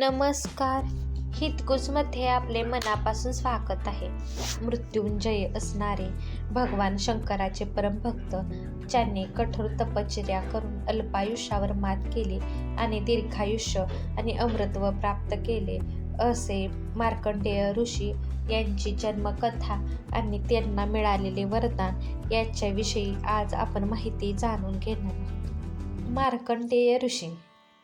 नमस्कार. हितगुजमध्ये आपले मनापासून स्वागत आहे. मृत्युंजय असणारे भगवान शंकराचे परमभक्त ज्यांनी कठोर तपश्चर्या करून अल्पायुष्यावर मात केली आणि दीर्घायुष्य आणि अमृतत्व प्राप्त केले असे मार्कंडेय ऋषी यांची जन्मकथा आणि त्यांना मिळालेले वरदान याच्याविषयी आज आपण माहिती जाणून घेणार मार्कंडेय ऋषी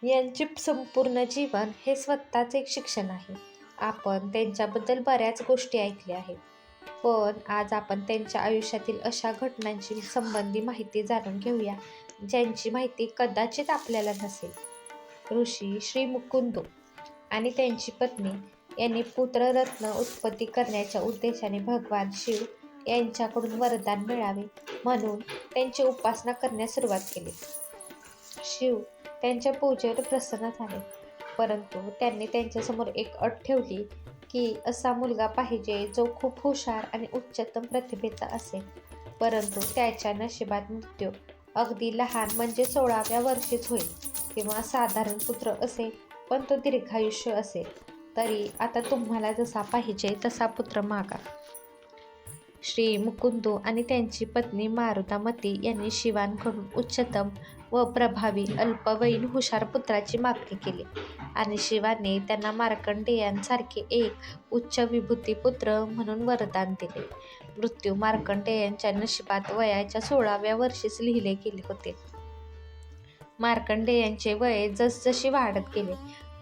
यांचे संपूर्ण जीवन हे स्वतःच एक शिक्षण आहे. आपण त्यांच्याबद्दल बऱ्याच गोष्टी ऐकल्या आहेत. पण आज आपण त्यांच्या आयुष्यातील अशा घटनांशी संबंधी माहिती जाणून घेऊया ज्यांची माहिती कदाचित आपल्याला नसेल. ऋषी श्री मुकुंद आणि त्यांची पत्नी यांनी पुत्ररत्न उत्पत्ती करण्याच्या उद्देशाने भगवान शिव यांच्याकडून वरदान मिळावे म्हणून त्यांची उपासना करण्यास सुरुवात केली. शिव त्यांच्या पूजेवर प्रसन्न झाले. परंतु त्यांनी त्यांच्यासमोर एक अट ठेवली की असा मुलगा पाहिजे जो खूप हुशार आणि उच्चतम प्रतिभेचा असेल. परंतु त्याच्या नशिबात मृत्यू. अगदी लहान म्हणजे सोळाव्या वर्षीच होईल किंवा साधारण पुत्र असेल पण तो दीर्घायुष्य असेल. तरी आता तुम्हाला जसा पाहिजे तसा पुत्र मागा. श्री मुकुंदू आणि त्यांची पत्नी मारुतामती यांनी शिवांकडून उच्चतम व प्रभावी अल्पवयीन हुशार पुत्राची मागणी केली. आणि शिवाने त्यांना मार्कंडेयांसारखे एक उच्च विभूती पुत्र म्हणून वरदान दिले. मृत्यू मार्कंडेयांच्या नशिबात वयाच्या सोळाव्या वर्षीच लिहिले गेले होते. मार्कंडेयांचे वय जसजशी वाढत गेले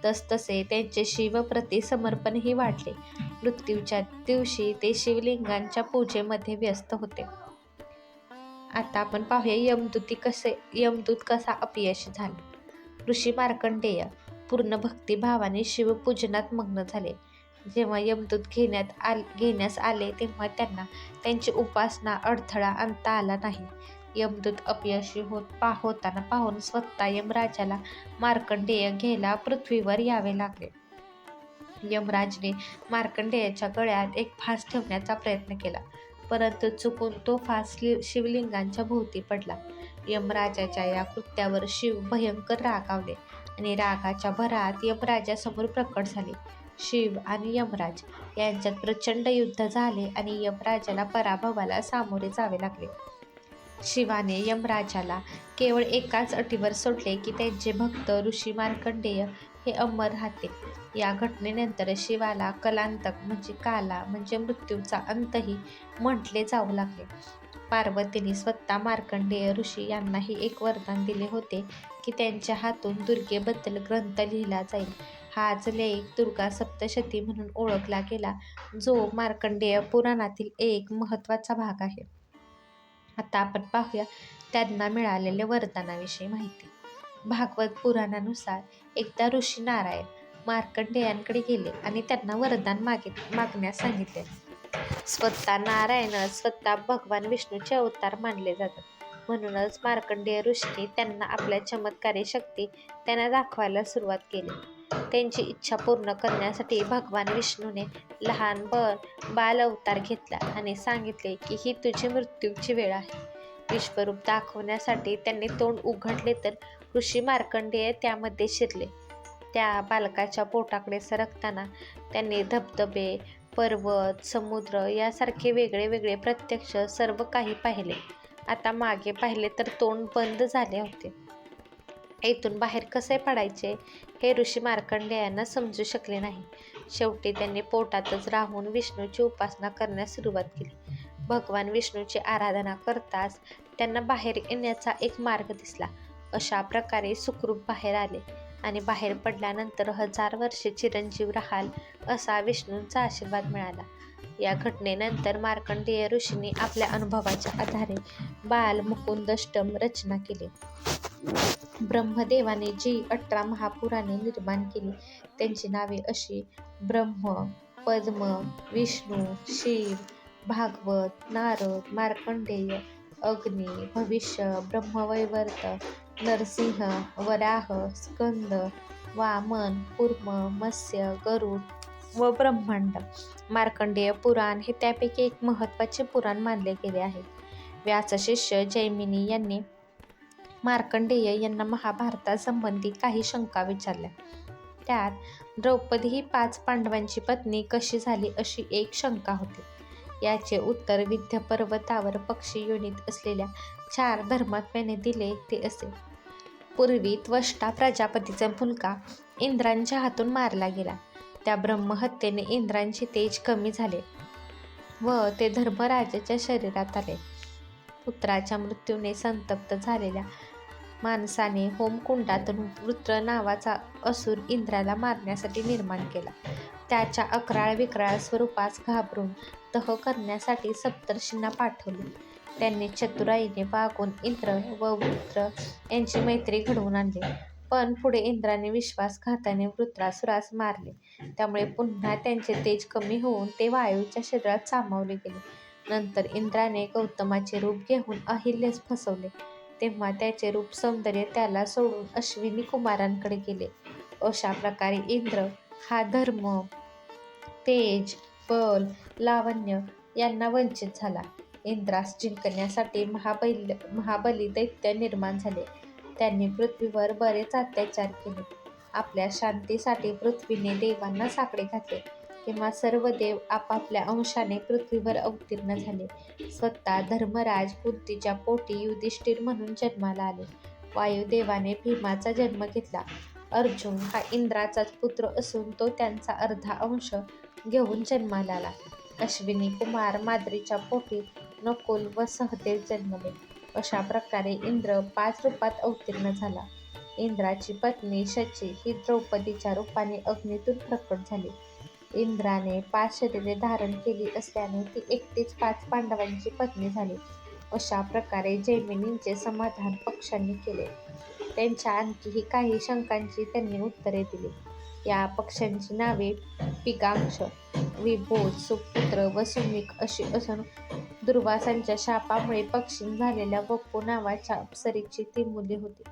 तसतसे त्यांचे शिवप्रती समर्पणही वाढले. मृत्यूच्या दिवशी ते शिवलिंगांच्या पूजेमध्ये व्यस्त होते. आता आपण पाहूया यमदूती कसे यमदूत कसा अपयशी झाला. ऋषी मार्कंडेय पूर्ण भक्तिभावाने शिवपूजनात मग्न झाले. जेव्हा यमदूत घेण्यात आल घेण्यास आले तेव्हा त्यांना त्यांची उपासना अडथळा आणता आला नाही. यमदूत अपयशी होत पा होताना पाहून स्वतः यमराजाला मार्कंडेय घ्यायला पृथ्वीवर यावे लागले. यमराजने मार्कंडेयाच्या गळ्यात एक फास ठेवण्याचा प्रयत्न केला. परंतु चुकून तो फास शिवलिंगांच्या भोवती पडला. यमराजाच्या या कृत्यावर शिव भयंकर रागावले आणि रागाच्या भरात यमराजासमोर प्रकट झाले. शिव आणि यमराज यांच्यात प्रचंड युद्ध झाले आणि यमराजाला पराभवाला सामोरे जावे लागले. शिवाने यमराजाला केवळ एकाच अटीवर सोडले की त्यांचे भक्त ऋषी मार्कंडेय हे अमर राहतील या घटनेनंतर शिवाला कलांतक म्हणजे काला म्हणजे मृत्यूचा अंतही म्हटले जाऊ लागले. पार्वतीने स्वतः मार्कंडेय ऋषी यांनाही एक वरदान दिले होते की त्यांच्या हातून दुर्गेबद्दल ग्रंथ लिहिला जाईल. हाच लेख दुर्गा सप्तशती म्हणून ओळखला गेला जो मार्कंडेय पुराणातील एक महत्त्वाचा भाग आहे. आता आपण पाहूया त्यांना मिळालेल्या वरदानाविषयी माहिती. भागवत पुराणानुसार एकदा ऋषी नारायण मार्कंडेयांकडे गेले आणि त्यांना वरदान मागे मागण्यास सांगितले. स्वतः नारायण स्वतः भगवान विष्णूचे अवतार मानले जातात. म्हणूनच मार्कंडेय ऋषीने त्यांना आपल्या चमत्कारी शक्ती त्यांना दाखवायला सुरुवात केली. त्यांची इच्छा पूर्ण करण्यासाठी भगवान विष्णूने लहान बर बाल अवतार घेतला आणि सांगितले की ही तुझी मृत्यूची वेळ आहे. विश्वरूप दाखवण्यासाठी त्यांनी तोंड उघडले तर ऋषी मार्कंडेय त्यामध्ये शिरले. त्या बालकाच्या पोटाकडे सरकताना त्यांनी धबधबे पर्वत समुद्र यासारखे वेगळे वेगळे प्रत्यक्ष सर्व काही पाहिले. आता मागे पाहिले तर तोंड बंद झाले होते. येथून बाहेर कसे पडायचे हे ऋषी मार्कंडेयांना समजू शकले नाही. शेवटी त्यांनी पोटातच राहून विष्णूची उपासना करण्यास सुरुवात केली. भगवान विष्णूची आराधना करताच त्यांना बाहेर येण्याचा एक मार्ग दिसला. अशा प्रकारे सुखरूप बाहेर आले आणि बाहेर पडल्यानंतर हजार वर्षे चिरंजीव राहाल असा विष्णूंचा आशीर्वाद मिळाला. या घटनेनंतर मार्कंडेय ऋषींनी आपल्या अनुभवाच्या आधारे बाल मुकुंदष्टम रचना केली. ब्रह्मदेवाने जी अठरा महापुराणे निर्माण केली त्यांची नावे अशी ब्रह्म पद्म विष्णू शिव भागवत नारद मार्कंडेय अग्नी भविष्य ब्रह्मवैवर्त नरसिंह वराह स्कंद वामन कूर्म मत्स्य गरुड व ब्रह्मांड. मार्कंडेय पुराण हे त्यापैकी एक महत्त्वाचे पुराण मानले गेले आहे. व्यासशिष्य जैमिनी यांनी मार्कंडेय यांना महाभारतासंबंधी काही शंका विचारल्या. त्यात द्रौपदी ही पाच पांडवांची पत्नी कशी झाली अशी एक शंका होती. याचे उत्तर विंध्य पर्वतावर पक्षी योनीत असलेल्या चार धर्मात्म्याने दिले ते असे. पूर्वी त्वष्टा प्रजापतीचा फुलका इंद्रांच्या हातून मारला गेला. त्या ब्रह्महत्येने इंद्रांचे तेज कमी झाले व ते धर्मराजाच्या शरीरात आले. पुत्राच्या मृत्यूने संतप्त झालेल्या माणसाने होमकुंडातून वृत्र नावाचा असुर इंद्राला मारण्यासाठी निर्माण केला. त्याच्या अकराळ विकराळ स्वरूपास घाबरून तह करण्यासाठी सप्तर्षींना पाठवले. त्यांनी चतुराईने वागून इंद्र व वृत्र यांची मैत्री घडवून आणली. पण पुढे इंद्राने विश्वासघाताने वृत्रासुरास मारले. त्यामुळे पुन्हा त्यांचे तेज कमी होऊन ते वायूच्या शरीरात सामावले गेले. नंतर इंद्राने गौतमाचे रूप घेऊन अहिल्यास फसवले. तेव्हा त्याचे रूप सौंदर्य त्याला सोडून अश्विनी कुमारांकडे गेले. अशा प्रकारे इंद्र हा धर्म तेज बल लावण्य यांना वंचित झाला. इंद्रास जिंकण्यासाठी महाबली महाबली दैत्य निर्माण झाले. त्यांनी पृथ्वीवर बरेच अत्याचार केले. आपल्या शांतीसाठी पृथ्वीने देवांना साकडे घातले. तेव्हा सर्व देव आपापल्या अंशाने पृथ्वीवर अवतीर्ण झाले. स्वतः धर्मराज बुद्धीच्या पोटी युधिष्ठिर म्हणून जन्माला आले. वायुदेवाने भीमाचा जन्म घेतला. अर्जुन हा इंद्राचाच पुत्र असून तो त्यांचा अर्धा अंश घेऊन जन्माला आला. अश्विनी कुमार माद्रीच्या पोटी नकुल व सहदेव जन्मले. अशा प्रकारे इंद्र पाच रूपात अवतीर्ण झाला. इंद्राची पत्नी शची ही द्रौपदीच्या रूपाने अग्नीतून प्रकट झाली. इंद्राने पाच शरीरे धारण केली असल्याने ती एकटीच पाच पांडवांची पत्नी झाली. अशा प्रकारे जैमिनींचे समाधान पक्षांनी केले. त्यांच्या आणखीही काही शंकांची त्यांनी उत्तरे दिली. या पक्षांची नावे पिकांश विभोज सुपुत्र व सुमिक अशी असून दुर्वासांच्या शापामुळे पक्षी झालेल्या वप्पू नावाच्या अप्सरीची ती मुले होती.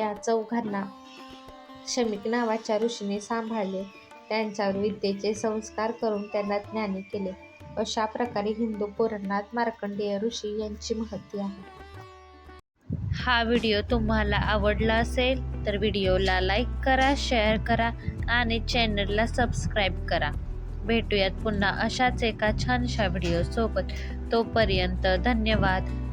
या चौघांना शमिक नावाच्या ऋषीने सांभाळले. त्यांच्यावर विद्येचे संस्कार करून त्यांना ज्ञानी केले. अशा प्रकारे हिंदू पुराणात मार्कंडेय ऋषी यांची महती आहे. हा व्हिडिओ तुम्हाला आवडला असेल तर व्हिडिओला लाईक करा शेअर करा आणि चॅनलला सबस्क्राईब करा. भेटूयात पुन्हा अशाच एका छानशा व्हिडिओसोबत. तोपर्यंत धन्यवाद.